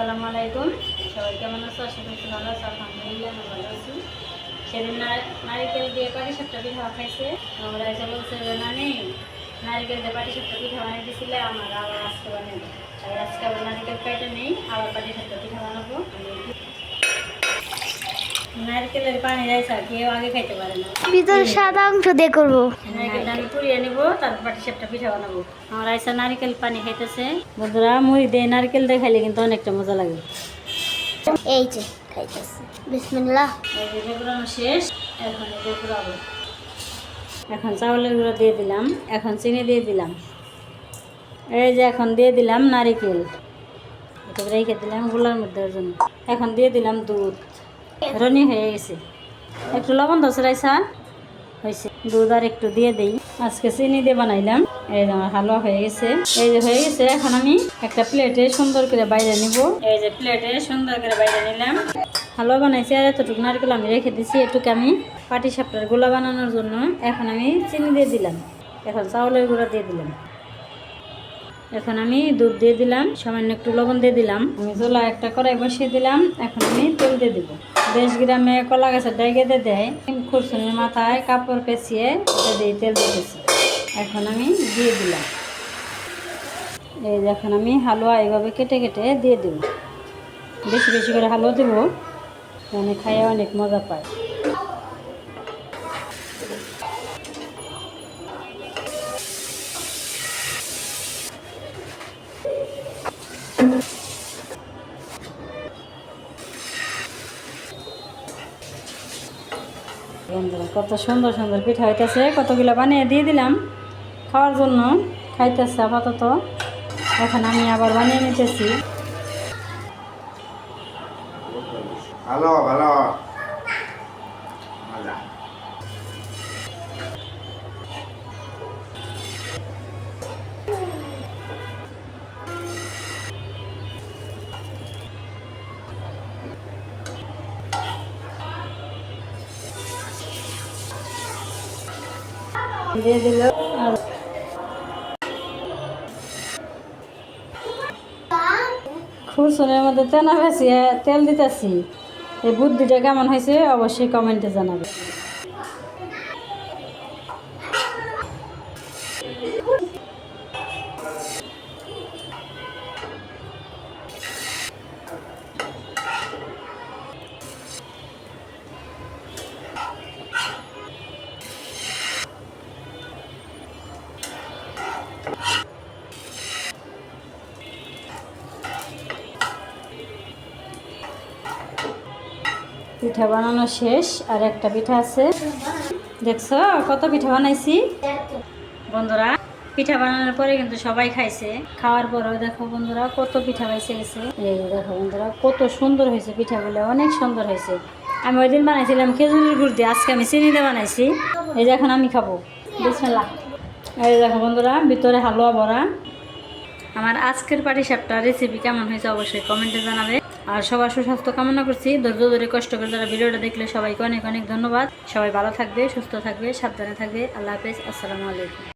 আসসালামু আলাইকুম। সবাই কেমন আছো? আশা করছি ভালো আছো। আলহামদুলিল্লাহ, আমি ভালো আছি। সেদিন নারিকেল দিয়ে পাটি সাপটা পিঠা খাইছে। আমরা এসে বলছে যে না নেই নারিকেল দিয়ে পাটি সাপটা পিঠা বানিয়ে দিছিলে, আমার আবার আজকে বানাবো। তাই আজকে আবার নারিকেল পাইটা নেই? আবার পাটি সাপটা পিঠা বানাবো। আমি নারকেলের পানি রাইসা কেউ আগে খাইতে পারে না। ভিতরে সাদা অংশ দিয়ে করব। নারকেলটা আমি পুড়িয়ে নিব তারপর পাটি সাপটা পিঠা বানাবো। আমার আইসা নারকেল পানি খাইতেছে। বন্ধুরা মুড়ি দিয়ে নারকেল দিয়ে খাইলে কিন্তু অনেকটা মজা লাগে। এই যে খাইতেছি। বিসমিল্লাহ। বেগুড়ানো শেষ এখন এই এখন চাউলের গুঁড়ো দিয়ে দিলাম এখন চিনি দিয়ে দিলাম। এই যে এখন দিয়ে দিলাম নারিকেল। এটা রেখে দিলামগুলার মধ্যে জন্য। এখন দিয়ে দিলাম দুধ। রনি হয়ে গেছে। একটু লবণ দশ রাইসা। হয়েছে। দুধ আর একটু দিয়ে দিই। আজকে চিনি দিয়ে বানাইলাম। এই যে আমার হালুয়া হয়ে গেছে। এই যে হয়ে গেছে, এখন আমি একটা প্লেটে সুন্দর করে বাইরে নিব। এই যে প্লেটে সুন্দর করে বাইরে নিলাম। হালুয়া বানাইছি আর এতটুকু নারকেল আমি রেখে দিছি এটুকু আমি পাটি সাপটার গোলা বানানোর জন্য। এখন আমি চিনি দিয়ে দিলাম। এখন চাউলের গুঁড়া দিয়ে দিলাম। এখন আমি দুধ দিয়ে দিলাম। সামান্য একটু লবণ দিয়ে দিলাম। আমি জোলা একটা কড়াই বসিয়ে দিলাম। এখন আমি তেল দিয়ে দিব। দেশ গ্রামে কলা গাছের ডাইগে দিয়ে। খুরসুনির মাথায় কাপড় পেঁচিয়ে দিয়ে, তেল দিতেছি এখন আমি দিয়ে দিলাম। এই এখন আমি হালুয়া এইভাবে কেটে কেটে দিয়ে দেব। বেশি বেশি করে হালুয়া দেবো মানে খাইয়ে অনেক মজা পায়। কত সুন্দর সুন্দর পিঠা হইতেছে। কতগুলো বানিয়ে দিয়ে দিলাম খাওয়ার জন্য। খাইতেছে আপাতত। এখন আমি আবার বানিয়ে নিতেছি। ভালো ভালো। দিয়ে দিল। খুরসুনের মধ্যে তেনা বেশি তেল দিতেছি। এই বুদ্ধিটা কেমন হয়েছে অবশ্যই কমেন্টে জানাবে। পিঠা বানানো শেষ, আর একটা পিঠা আছে। দেখছ কত পিঠা বানাইছি? বন্ধুরা, পিঠা বানানোর পরে কিন্তু সবাই খাইছে। খাওয়ার পরেও দেখো বন্ধুরা কত পিঠা পাইছে গেছে। এই দেখো বন্ধুরা, কত সুন্দর হয়েছে পিঠাগুলো, অনেক সুন্দর হয়েছে। আমি ওই দিন বানাইছিলাম খেজুরের গুড় দিয়ে, আজকে আমি চিনি দিয়ে বানাইছি। এই যে এখন আমি খাব। বিসমিল্লাহ। এই দেখো বন্ধুরা, ভিতরে হালুয়া ভরা। আমার আজকের পাটি সাপটা রেসিপি কেমন হয়েছে অবশ্যই কমেন্টে জানাবে। আর সবার সুস্বাস্থ্য কামনা করছি। ধৈর্য ধরে কষ্ট করে যারা ভিডিওটা দেখলে সবাইকে অনেক অনেক ধন্যবাদ। সবাই ভালো থাকবে, সুস্থ থাকবে, সাবধানে থাকবে। আল্লাহ হাফেজ। আসসালামু আলাইকুম।